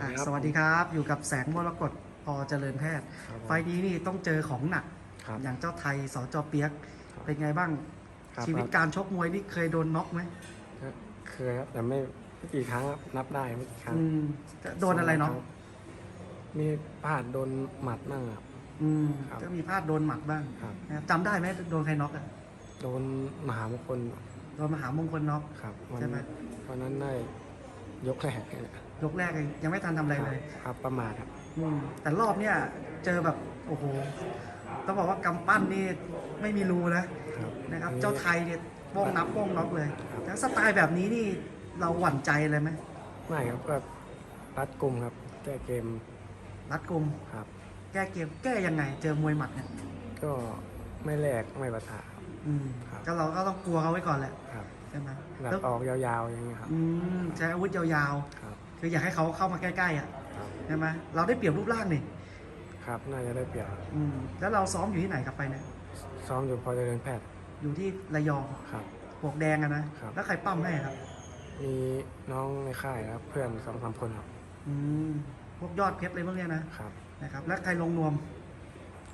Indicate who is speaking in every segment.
Speaker 1: อะ
Speaker 2: ครับ
Speaker 1: สวัสดีครับ อยู่กับแสงมรกตพอเจริญแพทย์
Speaker 2: ครับผม
Speaker 1: ไฟล์นี้นี่ต้องเจอของหนัก
Speaker 2: ครับ
Speaker 1: อย่างเจ้าไทยสจเปียก
Speaker 2: ครับ
Speaker 1: เป็นไงบ้าง
Speaker 2: ครับ
Speaker 1: ชีวิตการชกมวยนี่เคยโดนน็อกไหม
Speaker 2: ก็เคยครับแต่ไม่ไม่กี่ครั้งครับนับได้ไม่กี่ครั้ง
Speaker 1: อืมโดนอะไรน็อก
Speaker 2: มีพลาดโดนหมัดบ้างครับ
Speaker 1: อืม
Speaker 2: ครับ
Speaker 1: ก็มีพลาดโดนหมัดบ้าง
Speaker 2: ครับ
Speaker 1: นะจำได้ไหมโดนใครน็อกอะ
Speaker 2: โดนมหามงคล
Speaker 1: โดนมหามงคลน็อก
Speaker 2: ครับวัน
Speaker 1: ใช่ไหม
Speaker 2: วันนั้นได้ ยกแรกเนี่ย
Speaker 1: ยกแรกเองยังไม่ทันทำอะไรเลย
Speaker 2: ครับประมาทครับ
Speaker 1: อืมแต่รอบเนี้ยเจอแบบโอ้โหต้องบอกว่ากำปั้นนี่ไม่มีรูนะ
Speaker 2: ครับ
Speaker 1: นะครับ
Speaker 2: อั
Speaker 1: เจ้าไทยเนี่ยโป้งนับโป้งน็อกเลย
Speaker 2: ครับ
Speaker 1: แล้วสไตล์แบบนี้นี่เราหวั่นใจเลยไหม
Speaker 2: ไม่ครับก็รัดกลุ่มครับ แก้เกม
Speaker 1: รัดกุม
Speaker 2: ครับ
Speaker 1: แก้เกมแก้ยังไง เจอมวยหมัดเนี่ย
Speaker 2: ก็ไม่แลกไม่ปะทะครับ
Speaker 1: อืม
Speaker 2: ครับ
Speaker 1: ก็เราก็ต้องกลัวเขาไว้ก่อนแหละ
Speaker 2: ครับ
Speaker 1: ใช่ไหม
Speaker 2: หลั
Speaker 1: แล้ว
Speaker 2: ออกยาวๆอย่างเงี้ยครับ
Speaker 1: อืมใช้อาวุธยาว
Speaker 2: ครับ
Speaker 1: ๆ คืออยากให้เขาเข้ามาใกล้ๆอะ
Speaker 2: ครับ
Speaker 1: ใช่ไหมเราได้เปรียบรูปร่างนี่
Speaker 2: ครับน่าจะได้เปรียบครับ
Speaker 1: อืมแล้วเราซ้อมอยู่ที่ไหนครับไปเนี่ย
Speaker 2: ซ้อมอยู่พอเจริญแพทย์
Speaker 1: อยู่ที่ระยอง
Speaker 2: ครับ
Speaker 1: ปลวกแดงอะนะครับ แล้วใครปั้มให้ครับ
Speaker 2: มีน้องในค่ายครับ เพื่อนสองสามคนครับ
Speaker 1: อืมพวกยอดเพชรเลยพวกเนี้ยนะครับ นะครับ แล้วใครลงนวม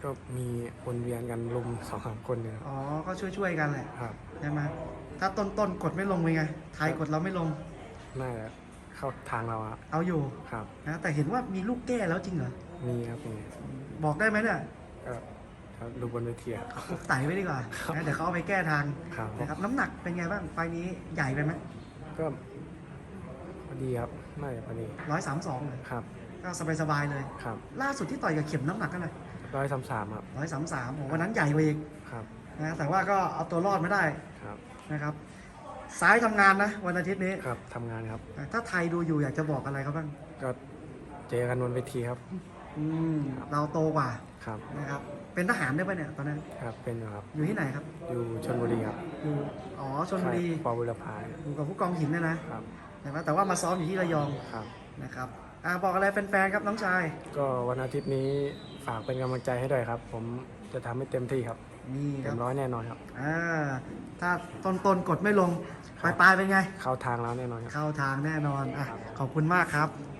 Speaker 2: ก็มีวนเวียนกันลุมสองสามคนเนี่ยครับ
Speaker 1: อ๋อ ก็ช่วยๆกันแหละ
Speaker 2: ครับ
Speaker 1: ใช่ไหม ถ้าต้นๆกดไม่ลงเป็นไงไทยกดเราไม่ลง
Speaker 2: น่าจะเข้าทางเราครับ
Speaker 1: เอาอยู่
Speaker 2: ครับ
Speaker 1: นะแต่เห็นว่ามีลูกแก้แล้วจริงเหรอ
Speaker 2: มีครับมี
Speaker 1: บอกได้ไหมเนี่ย
Speaker 2: ก็ครับดูบนเวทีครับ
Speaker 1: ไต่ไว้ดีกว่า
Speaker 2: ครับ
Speaker 1: นะเดี๋ยวเขาเอาไปแก้ทาง
Speaker 2: ครับ
Speaker 1: นะครับน้ำหนักเป็นไงบ้างไฟล์นี้ใหญ่ไปไหม
Speaker 2: ก็พอดีครับน่าจะพอดี
Speaker 1: ร้อยสามสองเลย
Speaker 2: ครับ
Speaker 1: ก็สบายๆเลย
Speaker 2: ครับ
Speaker 1: ล่าสุดที่ต่อยกับเข็มน้ำหนักกันเลย
Speaker 2: ร้อยสามสามครับ
Speaker 1: ร้อยสามสามวันนั้นใหญ่กว่าอีก
Speaker 2: ครับ
Speaker 1: นะแต่ว่าก็เอาตัวรอดมาได้
Speaker 2: ครับ
Speaker 1: นะครับ ซ้ายทำงานนะวันอาทิตย์นี้
Speaker 2: ครับทำงานครับ
Speaker 1: ถ้าไทยดูอยู่อยากจะบอกอะไรเขาบ้าง
Speaker 2: ก็เจอกันบนเวทีครับ
Speaker 1: อืมเราโตกว่า
Speaker 2: ครับ
Speaker 1: นะครับ เป็นทหารได้ปะเนี่ยตอนนั้น
Speaker 2: ครับเป็นอยู่ครับ
Speaker 1: อยู่ที่ไหนครับ
Speaker 2: อยู่ชลบุรีครับ
Speaker 1: อยู่อ๋อชลบุรี
Speaker 2: ค่ายปอบุรพา
Speaker 1: อยู่กับผู้กองหินเนยนะครับนะครับแต่ว่ามาซ้อมอยู่ที่ระยอง
Speaker 2: ครับ
Speaker 1: นะครับอ่าบอกอะไรแฟนๆครับน้องชาย
Speaker 2: ก็วันอาทิตย์นี้ฝากเป็นกำลังใจให้ด้วยครับ ผมจะทำให้เต็มที่ครับ
Speaker 1: นี่ค
Speaker 2: เต็
Speaker 1: รับ
Speaker 2: มร้อยแน่นอนครับ
Speaker 1: อ่าถ้าต้นต้นๆกดไม่ลงปลายปลายๆเป็นไง
Speaker 2: เข้าทางแล้วแน่นอนครับ
Speaker 1: เข้าทางแน่นอนอะ
Speaker 2: ครับ
Speaker 1: ขอบคุณมากครับ
Speaker 2: ค